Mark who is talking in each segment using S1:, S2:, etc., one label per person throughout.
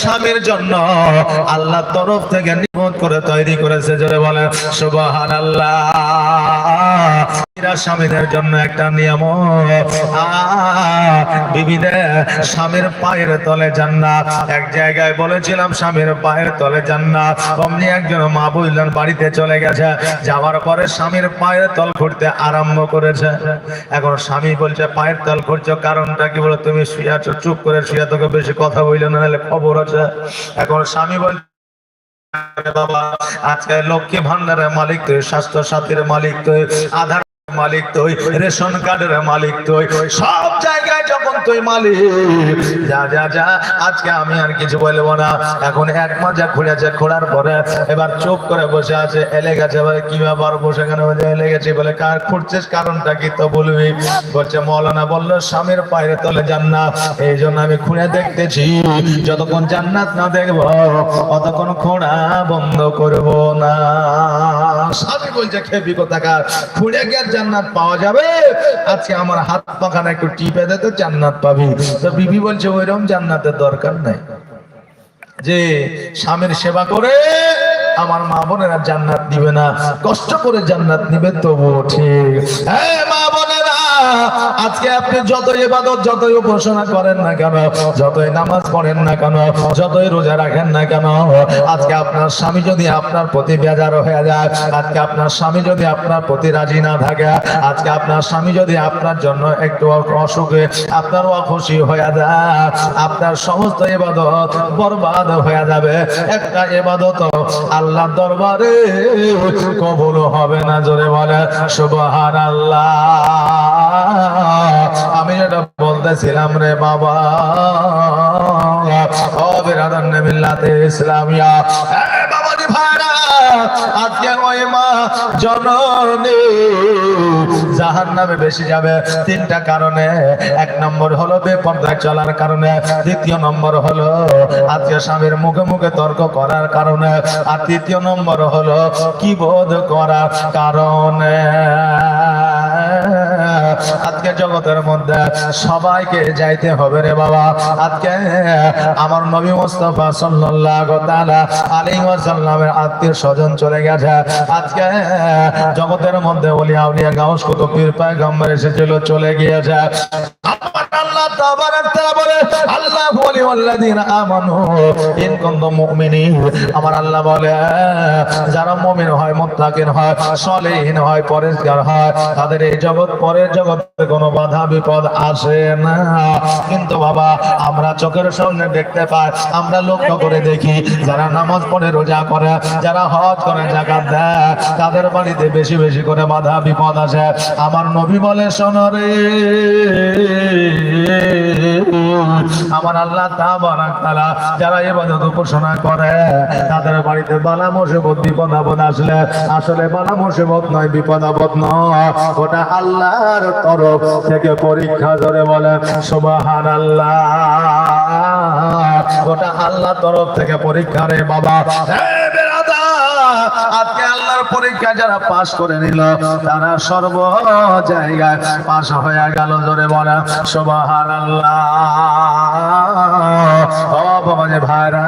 S1: স্বামীর জন্য। আল্লাহ তরফ থেকে নিমত করে তৈরি করেছে জোরে বলে সুবাহ আল্লাহ স্বামীদের জন্য একটা নিয়ম। স্বামীর পায়ের তলে এক জায়গায় বলেছিলাম, স্বামীর পায়ের তলে অমনি একজন মা বাড়িতে চলে গেছে। যাওয়ার পরে স্বামীর পায়ের তল ঘুরতে আরম্ভ করেছে। এখন স্বামী বলছে, পায়ের তল ঘুরছো কারণটা কি বলে? তুমি শুয়ে আছো, চুপ করে শুয়ে তোকে বেশি কথা বলল না, নাহলে খবর আছে। এখন স্বামী বলছে বাবা, আজকে লক্ষ্মী ভান্ডারের মালিক তুই স্বাস্থ্য সাথীর মালিক তুই, আধার মালিক তুই রেশন কার্ডের মালিক তুই সব জায়গায় তুই মালিক। যা যা যা, আজকে আমি আর কিছু বলব না। এখন এক মাজা ঘুরেছে, ঘোরার পরে এবার চুপ করে বসে আছে। এলে গেছে বলে কি ব্যাপার? বসে কেন এলে গেছে বলে, কার খুঁড়ছিস কারণটা কি তো বলবি? বলছে, মৌলানা বলল, স্বামীর পায়ের তলে জান্নাত এই জন্য আমি খুঁড়ে দেখতেছি। যতক্ষণ জান্নাত না দেখব, অতক্ষণ খোঁড়া বন্ধ করব না। স্বামী বলছে খেপি কোথাকার খুঁড়ে গিয়ে জান্নাত পাওয়া যাবে? আজকে আমার হাত পাখানা একটু টিপে দে তো জান্নাত পাবি। তো বিবি বলছে, ওইরকম জান্নাতের দরকার নাই। যে স্বামীর সেবা করে আমার মা বোনেরা জান্নাত দিবে না, কষ্ট করে জান্নাত নিবে, তবুও ঠিক। হ্যাঁ মা বোনেরা আজকে আপনি যতই ইবাদত, যতই উপাসনা করেন না কেন, যতই নামাজ পড়েন না কেন, যতই রোজা রাখেন না কেন, আজকে আপনার স্বামী যদি আপনার প্রতি বেজার হয়ে যায়, আজকে আপনার স্বামী যদি আপনার প্রতি রাজি না থাকে, আজকে আপনার স্বামী যদি আপনার জন্য একটু অসুখে আপনার অখুশি হয়ে যায়, আপনার সমস্ত ইবাদত বরবাদ হয়ে যাবে। একটা ইবাদত আল্লাহ দরবারে কবুল হবে না, জোরে বলে সুবহান আল্লাহ আমি যেটা বলতেছিলাম রে বাবা বিরাদান ইসলামিয়া। নামে বেশি যাবে। তিনটা কারণে, এক নম্বর হলো চলার কারণে নম্বর হলো আজকে স্বামীর মুখে মুখে তর্ক করার কারণে, আর তৃতীয় নম্বর হলো কি বোধ করার কারণে। আজকে জগতের মধ্যে সবাইকে যাইতে হবে রে বাবা। আজকে আমার নবী মুস্তাফা সাল্লাল্লাহু তাআলা আলাইহি ওয়াসাল্লামের আত্মীয় স্বজন চলে গেছে। আজকে জগতের মধ্যে ওলিয়া আউলিয়া গাউস কুতুব পীর পয়গম্বর এসেছিল, চলে গিয়েছে। আমার আল্লাহ বলে, যারা হয় হয় হয় হয়, তাদের এই জগৎ, পরের জগতে কোনো বাধা, বিপদ আসে না। কিন্তু বাবা, আমরা চোখের সামনে দেখতে পাই, আমরা লক্ষ্য করে দেখি, যারা নামাজ পড়ে, রোজা করে, যারা হজ করে জাকাত দেয়, তাদের বাড়িতে বেশি বেশি করে বাধা, বিপদ আসে। আমার নবী বলে শোনরে আমার আল্লাহ তাবারাক তাআলা যারা এবাদত উপাসনা করে, তাদের বাড়িতে বালা মুসিবত, বিপদ আপদ আসলে আসলে বালা মুসিবত নয়, বিপদ আপদ নয়। ওটা আল্লাহর তরফ থেকে পরীক্ষা ধরে বলে, সুবহানাল্লাহ। ওটা আল্লাহ তরফ থেকে পরীক্ষা রে বাবা। আজকে আল্লাহর পরীক্ষা যারা পাশ করে নিল, তারা সর্ব জায়গায় পাশ হয়ে গেল, জোরে বলা সুবাহান ও বাবাজি ভাইরা।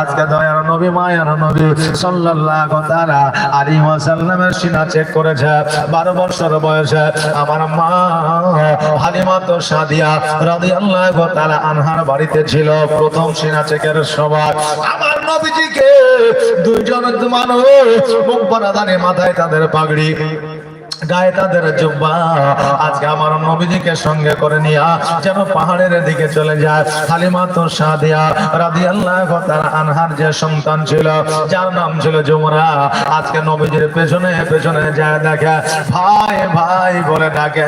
S1: আজকে দয়ার নবী, মায়ার নবী সাল্লাল্লাহু তাআলা আলাইহি ওয়াসাল্লামের সিনা চেক করেছে। 12 বছর বয়সে আমার মা হালিমা তো সাদিয়া রাদিয়াল্লাহু তাআলা আনহার বাড়িতে ছিল প্রথম সিনা চেকের সময়। আমার নবীজিকে দুইজন মানুষ মুখ পরাদানে মাথায় তাদের পাগড়ি গায়ে তাদের জুব্বা। আজকে আমার নবীজিকে সঙ্গে করে নিয়া যেন পাহাড়ের দিকে চলে যায়। হালিমা তো সাদিয়া রাদি আল্লাহ তার আনহার যে সন্তান ছিল, যার নাম ছিল জুমরা। আজকে নবীজির পেছনে পেছনে যায় দেখে, ভাই ভাই বলে ডাকে।